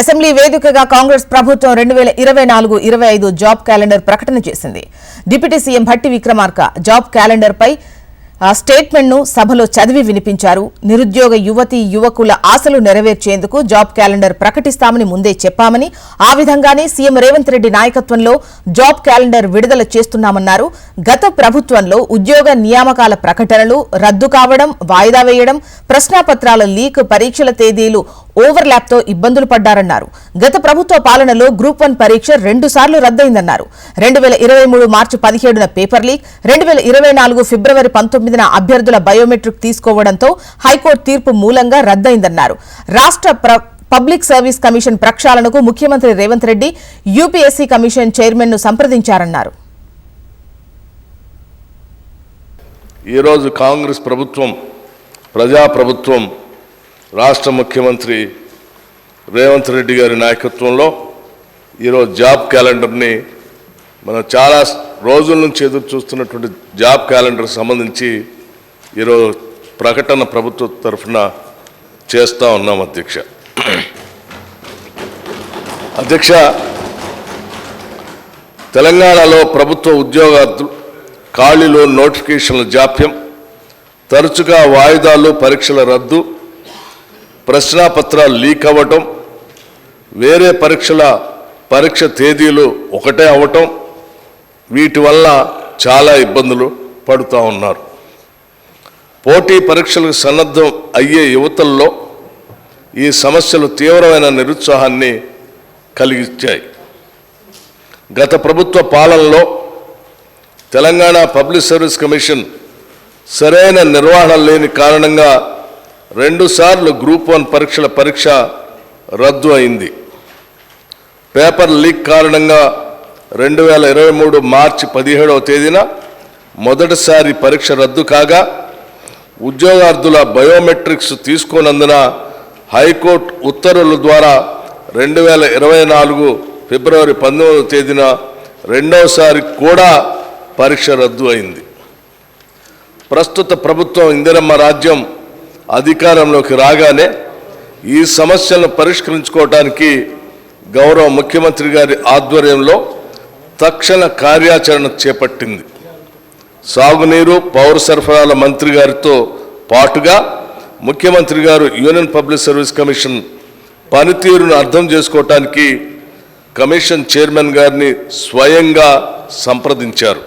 Assembly వేదికగా కాంగ్రెస్ ప్రభుత్వం రెండు వేల ఇరవై నాలుగు ఇరవై ఐదు జాబ్ క్యాలెండర్ ప్రకటన చేసింది. Deputy CM Bhatti Vikramarka job calendar పై స్టేట్మెంట్ను సభలో చదివి వినిపించారు. నిరుద్యోగ యువతి యువకుల ఆశలు నెరవేర్చేందుకు జాబ్ క్యాలెండర్ ప్రకటిస్తామని ముందే చెప్పామని ఆ విధంగానే సీఎం రేవంత్ రెడ్డి నాయకత్వంలో జాబ్ క్యాలెండర్ విడుదల చేస్తున్నామన్నారు. గత ప్రభుత్వంలో ఉద్యోగ నియామకాల ప్రకటనలు రద్దు కావడం వాయిదా వేయడం ప్రశ్నాపత్రాల లీక్ పరీక్షల తేదీలు ఓవర్లాప్తో ఇబ్బందులు పడ్డారన్నారు. గత ప్రభుత్వ పాలనలో గ్రూప్ వన్ పరీక్ష రెండుసార్లు రద్దయిందన్నారు. రెండు వేల ఇరవై మూడు మార్చి పదిహేడున పేపర్ లీక్ రెండు వేల ఇరవై నాలుగు ఫిబ్రవరి పంతొమ్మిదిన అభ్యర్థుల బయోమెట్రిక్ తీసుకోవడంతో హైకోర్టు తీర్పు మూలంగా రద్దయిందన్నారు. రాష్ట్ర పబ్లిక్ సర్వీస్ కమిషన్ ప్రక్షాళనకు ముఖ్యమంత్రి రేవంత్ రెడ్డి యూపీఎస్సీ కమిషన్ చైర్మన్ను సంప్రదించారన్నారు. ఈరోజు కాంగ్రెస్ ప్రభుత్వం ప్రజాప్రభుత్వం రాష్ట్ర ముఖ్యమంత్రి రేవంత్ రెడ్డి గారి నాయకత్వంలో ఈరోజు జాబ్ క్యాలెండర్ని మనం చాలా రోజుల నుంచి ఎదురు చూస్తున్నటువంటి జాబ్ క్యాలెండర్ సంబంధించి ఈరోజు ప్రకటన ప్రభుత్వ తరఫున చేస్తూ ఉన్నాం అధ్యక్ష. అధ్యక్ష తెలంగాణలో ప్రభుత్వ ఉద్యోగార్థులు ఖాళీలో నోటిఫికేషన్ల జాప్యం తరచుగా వాయిదాలు పరీక్షల రద్దు ప్రశ్నాపత్రాలు లీక్ అవ్వటం వేరే పరీక్షల పరీక్ష తేదీలు ఒకటే అవ్వటం వీటి వల్ల చాలా ఇబ్బందులు పడుతూ ఉన్నారు. పోటీ పరీక్షలకు సన్నద్ధం అయ్యే యువతల్లో ఈ సమస్యలు తీవ్రమైన నిరుత్సాహాన్ని కలిగించాయి గత ప్రభుత్వ పాలనలో తెలంగాణ పబ్లిక్ సర్వీస్ కమిషన్ సరైన నిర్వహణ లేని కారణంగా రెండుసార్లు గ్రూప్ వన్ పరీక్షల పరీక్ష రద్దు అయింది. పేపర్ లీక్ కారణంగా రెండు వేల ఇరవై మూడు మార్చి పదిహేడవ తేదీన మొదటిసారి పరీక్ష రద్దు కాగా ఉద్యోగార్థుల బయోమెట్రిక్స్ తీసుకోనందున హైకోర్టు ఉత్తర్వుల ద్వారా రెండు వేల ఇరవై నాలుగు ఫిబ్రవరి పంతొమ్మిదవ తేదీన రెండవసారి కూడా పరీక్ష రద్దు అయింది. ప్రస్తుత ప్రభుత్వం ఇందిరమ్మ రాజ్యం అధికారంలోకి రాగానే ఈ సమస్యలను పరిష్కరించుకోవడానికి గౌరవ ముఖ్యమంత్రి గారి ఆధ్వర్యంలో తక్షణ కార్యాచరణ చేపట్టింది. సాగునీరు పౌర సరఫరాల మంత్రి గారితో పాటుగా ముఖ్యమంత్రి గారు యూనియన్ పబ్లిక్ సర్వీస్ కమిషన్ పనితీరును అర్థం చేసుకోవటానికి కమిషన్ చైర్మన్ గారిని స్వయంగా సంప్రదించారు.